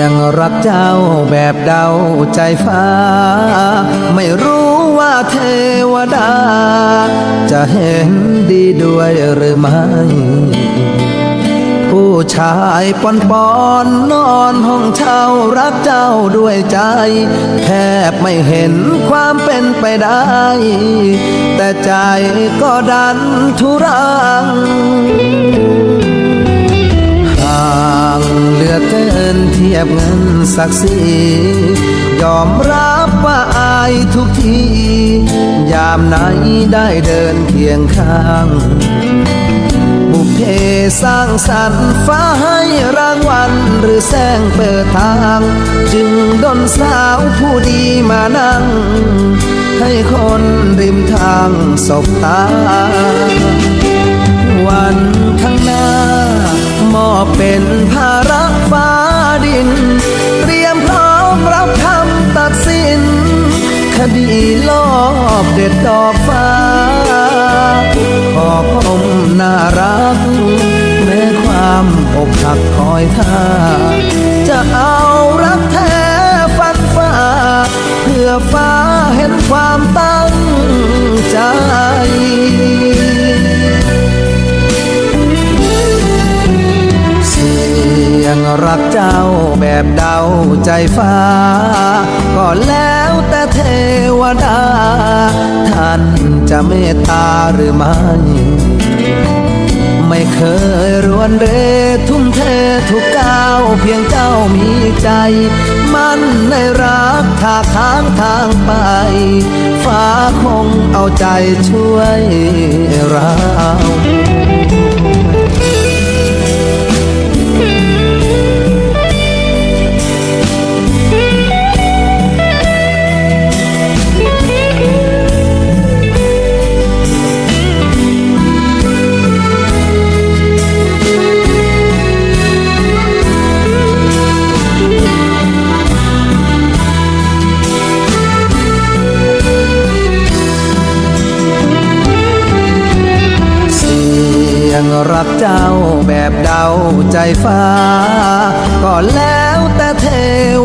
ยังรักเจ้าแบบเดาใจฟ้า ไม่รู้ว่าเทวดา จะเห็นดีด้วยหรือไม่ ผู้ชายปอนปอนนอนห้องเช่ารักเจ้าด้วยใจ แทบไม่เห็นความเป็นไปได้ แต่ใจก็ดันทุรัง ยบเงินศักดิ์ศรียอมรับว่าอายทุกที ยามไหนได้เดินเคียงข้าง บุพเพสร้างสรรค์ฟ้าให้รางวัลหรือแสงเปิดทาง จึงดนสาวผู้ดีมานั่ง ให้คนริมทางสบตา วันข้างหน้ามอบเป็นภาระ คดีลอบเด็ดดอกฟ้า ขอพมน่ารัก แม้ความอกหักคอยท่า จะเอารักแท้ฟันฝ่า เพื่อฟ้าเห็นความตั้งใจเสียงรักเจ้าแบบเดาใจฟ้า ก็แล้วแต่เทว ดา ท่านจะเมตตาหรือไม่ ไม่เคยรวนเรทุ่มเททุกก้าวเพียงเจ้ามีใจ มันในรักทากทางทางไป ฟ้าคงเอาใจช่วยเรา ยงรักเจ้าแบบเดาใจฟ้า ก็แล้วแต่เท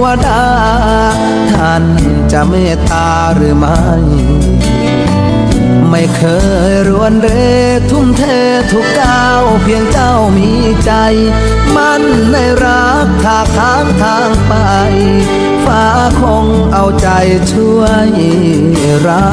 วดา ท่านจะเมตตาหรือไม่ ไม่เคยรวนเรทุ่มเททุกก้าวเพียงเจ้ามีใจ มันในรักทากทางทางไป ฟ้าคงเอาใจช่วยเรา